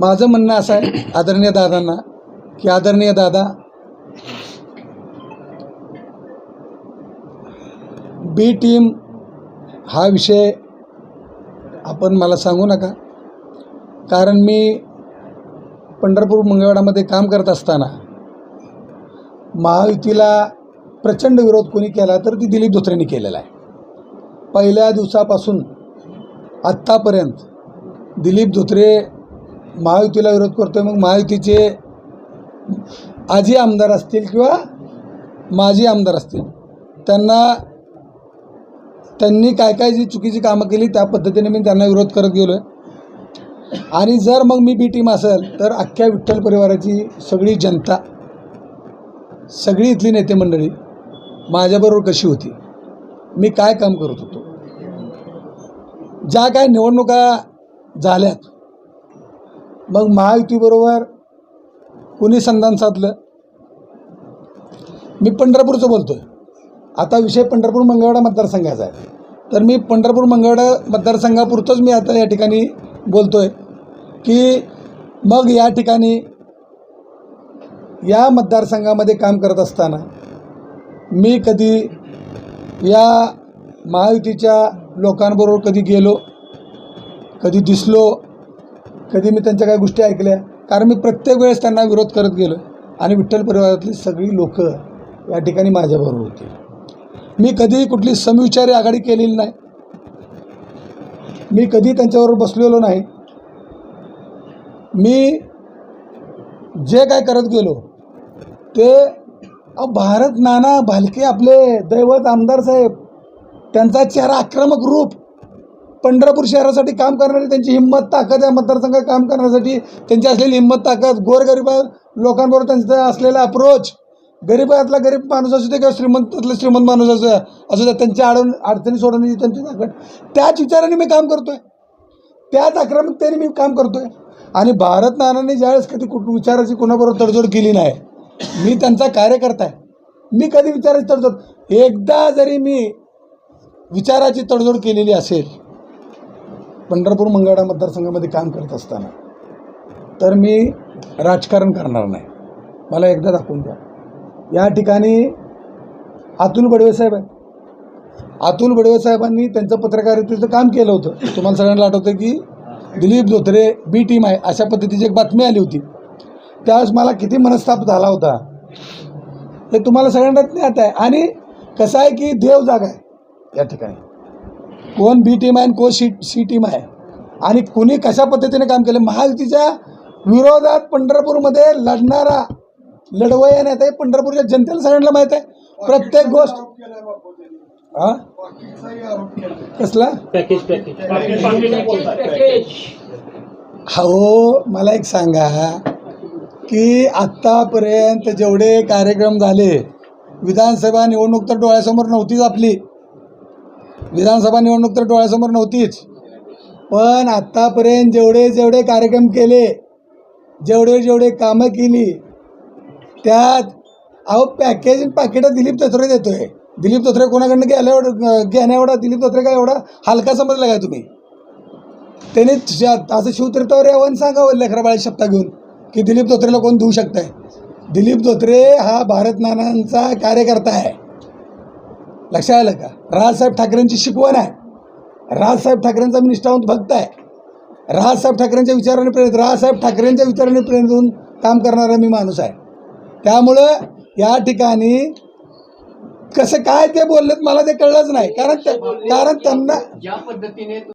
माझं म्हणणं असं आहे आदरणीय दादांना की आदरणीय दादा बी टीम हा विषय आपण मला सांगू नका. कारण मी पंढरपूर मंगळवाडामध्ये काम करत असताना महायुतीला प्रचंड विरोध कोणी केला तर ती दिलीप धोत्रेंनी केलेला आहे. पहिल्या दिवसापासून आत्तापर्यंत दिलीप धोत्रे महायुतीला विरोध करतोय मग महायुतीचे आजी आमदार असतील किंवा माजी आमदार असतील त्यांना त्यांनी काय काय जी चुकीची कामं केली त्या पद्धतीने मी त्यांना विरोध करत गेलो आहे आणि जर मग मी बी टीम असेल तर अख्ख्या विठ्ठल परिवाराची सगळी जनता सगळी इथली नेते मंडळी माझ्याबरोबर कशी होती? मी काय काम करत होतो? ज्या काय निवडणुका झाल्यात मग महायुतीबरोबर कुणी संधान साधलं? मी पंढरपूरचं बोलतो आहे आता विषय पंढरपूर मंगळवाडा मतदारसंघाचा आहे. तर मी पंढरपूर मंगळवाडा मतदारसंघापुरतंच मी आता या ठिकाणी बोलतो आहे की मग या ठिकाणी या मतदारसंघामध्ये काम करत असताना मी कधी या महायुतीच्या लोकांबरोबर कधी गेलो कधी दिसलो कधी मी त्यांच्या काही गोष्टी ऐकल्या कारण मी प्रत्येक वेळेस त्यांना विरोध करत गेलो. आणि विठ्ठल परिवारातली सगळी लोक या ठिकाणी माझ्याबरोबर होती. मी कधीही कुठली समविचारी आघाडी केलेली नाही. मी कधी त्यांच्याबरोबर बसलेलो नाही. मी जे काय करत गेलो ते भारत नाना भालके आपले दैवत आमदार साहेब त्यांचा चेहरा आक्रमक रूप पंढरपूर शहरासाठी काम करणारी त्यांची हिंमत ताकद आहे मतदारसंघात काम करण्यासाठी त्यांची असलेली हिंमत ताकद गोरगरिबा लोकांबरोबर त्यांचा असलेला अप्रोच गरिबातला गरीब माणूस असू दे किंवा श्रीमंतातला श्रीमंत माणूस असू द्या असू द्या त्यांच्या अडून अडचणी सोडवण्याची त्यांची ताकद. त्याच विचाराने मी काम करतो आहे त्याच आक्रमकतेने मी काम करतो आहे आणि भारत नानांनी ज्यावेळेस कधी कुठ विचाराची कोणाबरोबर तडजोड केली नाही मी त्यांचा कार्यकर्ता आहे. मी कधी विचाराची तडजोड एकदा जरी मी विचाराची तडजोड केलेली असेल पंढरपूर मंगळा मतदारसंघामध्ये काम करत असताना. तर मी राजकारण करणार नाही. मला एकदा दाखवून द्या. या ठिकाणी अतुल बडवे साहेब आहेत. अतुल बडवे साहेबांनी त्यांचं पत्रकारितेचं काम केलं होतं. तुम्हाला सगळ्यांना आठवतं की दिलीप धोत्रे बी टीम आहे अशा पद्धतीची एक बातमी आली होती. त्यावेळेस मला किती मनस्ताप झाला होता. हे तुम्हाला सगळ्यांना ज्ञात आहे. आणि कसं आहे की देव जागा आहे या ठिकाणी. कोण बी टीम आहे आणि कोण सी सी टीम आहे. आणि कोणी कशा पद्धतीने काम केलं? महायुतीच्या विरोधात पंढरपूरमध्ये लढणारा लढवय्या नेता आहे पंढरपूरच्या जनतेला सगळ्यांना माहीत आहे. प्रत्येक गोष्ट हा कसला? पॅकेज पॅकेज हो मला एक सांगा की आत्तापर्यंत जेवढे कार्यक्रम झाले विधानसभा निवडणूक तर डोळ्यासमोर नव्हतीच आपली. विधानसभा निवडणूक तर डोळ्यासमोर नव्हतीच. पण आत्तापर्यंत जेवढे जेवढे कार्यक्रम केले जेवढे जेवढे कामं केली त्यात अहो पॅकेज पाकिटं दिलीप तोत्रे आहे दिलीप तोत्रे कोणाकडनं घ्यायला एवढं घेण्या एवढा दिलीप तोत्रे काय एवढा हलका समजला काय तुम्ही? त्याने श- असं शिवतीर्थावर यावं सांगावं हो लेखराबाळी शब्दा घेऊन की दिलीप धोत्रेला कोण देऊ आहे दिलीप धोत्रे हा भारत नानांचा कार्यकर्ता आहे. लक्षात आलं का? राजसाहेब ठाकरेंची शिकवण आहे. राजसाहेब ठाकरेंचा मी निष्ठावंत भक्त आहे. राजसाहेब ठाकरेंच्या विचाराने प्रेरित राजसाहेब ठाकरेंच्या विचाराने प्रेरित होऊन काम करणारा मी माणूस आहे. त्यामुळं या ठिकाणी कसं काय ते बोललेत मला ते कळलंच नाही. कारण त्या- कारण त्यांना ज्या पद्धतीने